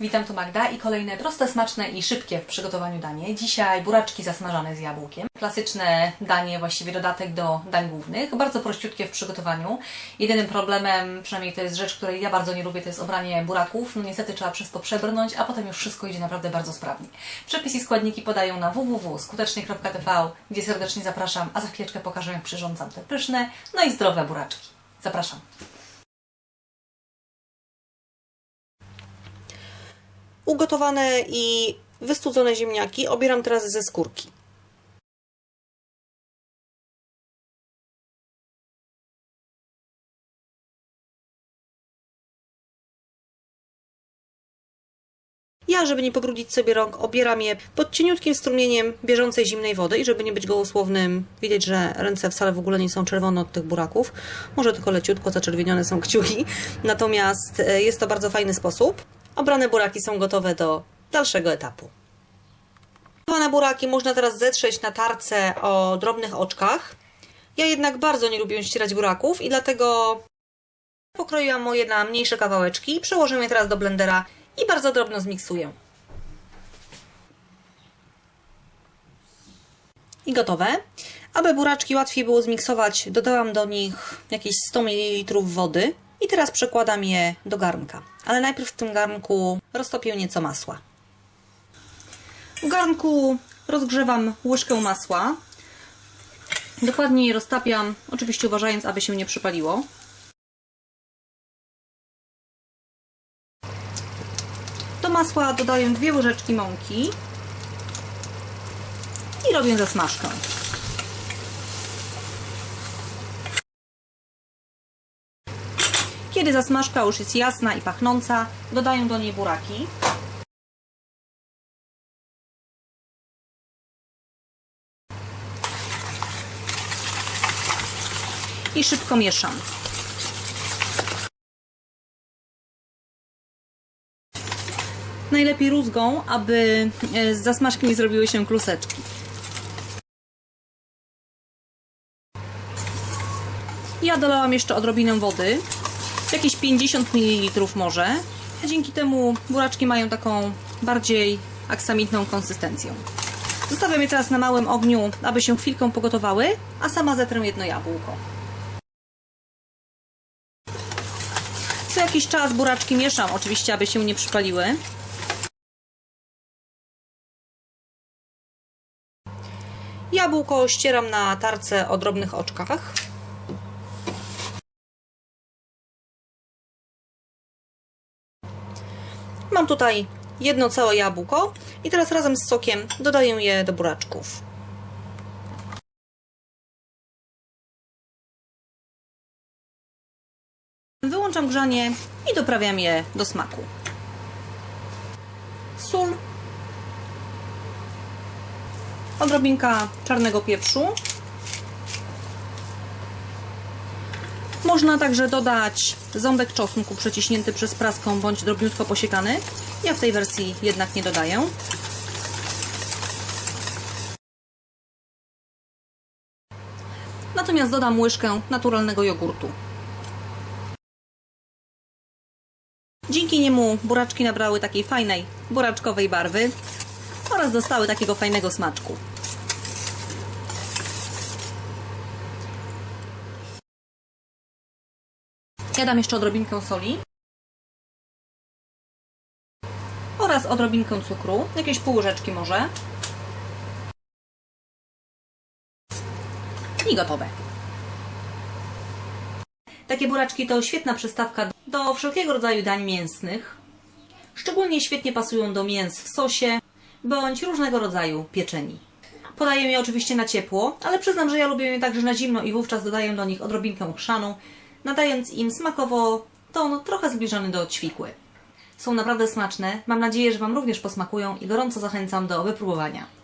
Witam, tu Magda i kolejne proste, smaczne i szybkie w przygotowaniu danie. Dzisiaj buraczki zasmażane z jabłkiem. Klasyczne danie, właściwie dodatek do dań głównych. Bardzo prościutkie w przygotowaniu. Jedynym problemem, przynajmniej to jest rzecz, której ja bardzo nie lubię, to jest obranie buraków. No niestety trzeba przez to przebrnąć, a potem już wszystko idzie naprawdę bardzo sprawnie. Przepis i składniki podają na www.skutecznie.tv, gdzie serdecznie zapraszam, a za chwileczkę pokażę, jak przyrządzam te pyszne, no i zdrowe buraczki. Zapraszam. Ugotowane i wystudzone ziemniaki obieram teraz ze skórki. Ja, żeby nie pobrudzić sobie rąk, obieram je pod cieniutkim strumieniem bieżącej zimnej wody i żeby nie być gołosłownym, widać, że ręce wcale w ogóle nie są czerwone od tych buraków. Może tylko leciutko zaczerwienione są kciuki. Natomiast e, jest to bardzo fajny sposób. Obrane buraki są gotowe do dalszego etapu. Gotowane buraki można teraz zetrzeć na tarce o drobnych oczkach. Ja jednak bardzo nie lubię ścierać buraków i dlatego pokroiłam moje na mniejsze kawałeczki. Przełożę je teraz do blendera i bardzo drobno zmiksuję. I gotowe. Aby buraczki łatwiej było zmiksować, dodałam do nich jakieś 100 ml wody i teraz przekładam je do garnka. Ale najpierw w tym garnku roztopię nieco masła. W garnku rozgrzewam łyżkę masła. Dokładnie je roztapiam, oczywiście uważając, aby się nie przypaliło. Do masła dodaję dwie łyżeczki mąki i robię zasmażkę. Kiedy zasmażka już jest jasna i pachnąca, dodaję do niej buraki. I szybko mieszam. Najlepiej rózgą, aby e, z zasmażki nie zrobiły się kluseczki. Ja dolałam jeszcze odrobinę wody, jakieś 50 ml może. Dzięki temu buraczki mają taką bardziej aksamitną konsystencję. Zostawiam je teraz na małym ogniu, aby się chwilkę pogotowały, a sama zetrę jedno jabłko. Co jakiś czas buraczki mieszam, oczywiście, aby się nie przypaliły. Jabłko ścieram na tarce o drobnych oczkach. Mam tutaj jedno całe jabłko i teraz razem z sokiem dodaję je do buraczków. Wyłączam grzanie i doprawiam je do smaku. Sól, odrobinka czarnego pieprzu. Można także dodać ząbek czosnku przeciśnięty przez praską bądź drobniutko posiekany. Ja w tej wersji jednak nie dodaję. Natomiast dodam łyżkę naturalnego jogurtu. Dzięki niemu buraczki nabrały takiej fajnej buraczkowej barwy oraz dostały takiego fajnego smaczku. Ja dam jeszcze odrobinkę soli oraz odrobinkę cukru, jakieś pół łyżeczki może. I gotowe. Takie buraczki to świetna przystawka do wszelkiego rodzaju dań mięsnych. Szczególnie świetnie pasują do mięs w sosie bądź różnego rodzaju pieczeni. Podaję je oczywiście na ciepło, ale przyznam, że ja lubię je także na zimno i wówczas dodaję do nich odrobinkę chrzanu, nadając im smakowo ton trochę zbliżony do ćwikły. Są naprawdę smaczne, mam nadzieję, że Wam również posmakują i gorąco zachęcam do wypróbowania.